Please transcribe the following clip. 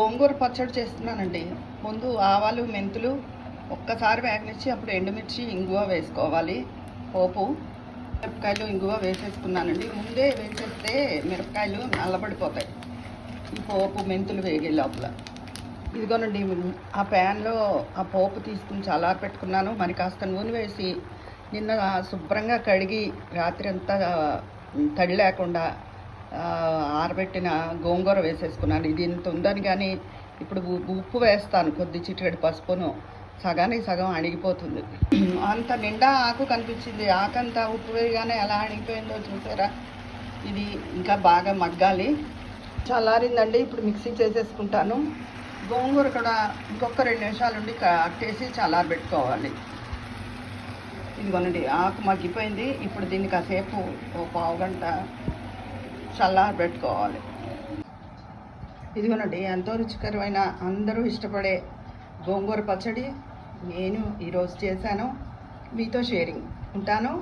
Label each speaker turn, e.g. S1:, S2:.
S1: గోంగూర పచ్చడి చేస్తున్నానండి. ముందు ఆవాలు మెంతులు ఒక్కసారి వేగనిచ్చి అప్పుడు ఎండుమిర్చి ఇంగువ వేసుకోవాలి. పోపు మిరపకాయలు ఇంగువ వేసేసుకున్నానండి. ముందే వేసేస్తే మిరపకాయలు నల్లబడిపోతాయి. ఈ పోపు మెంతులు వేగే లోపల. ఇదిగోనండి ఆ ప్యాన్లో ఆ పోపు తీసుకుని చల్లారి పెట్టుకున్నాను. మరి కాస్త నూనె వేసి నిన్న శుభ్రంగా కడిగి రాత్రి అంతా తడి లేకుండా ఆరబెట్టిన గోంగూర వేసేసుకున్నాను. ఇది ఇంత ఉందని కానీ ఇప్పుడు ఉప్పు వేస్తాను కొద్ది చిటికెడు పసుపును. సగానికి సగం అణిగిపోతుంది. అంత నిండా ఆకు కనిపించింది. ఆకంతా ఉప్పు వేయగానే ఎలా అణిగిపోయిందో చూసారా? ఇది ఇంకా బాగా మగ్గాలి. చల్లారిందండి. ఇప్పుడు మిక్సీ చేసేసుకుంటాను. గోంగూర కూడా ఇంకొక రెండు నిమిషాలు ఉండి కట్టేసి చల్లారబెట్టుకోవాలి. ఇదిగోనండి ఆకు మగ్గిపోయింది. ఇప్పుడు దీన్ని కాసేపు ఓ పావు గంట చల్లారబెట్టుకోవాలి ఇదిగోనండి ఎంతో రుచికరమైన అందరూ ఇష్టపడే గోంగూర పచ్చడి నేను ఈరోజు చేశాను. మీతో షేరింగ్. ఉంటాను.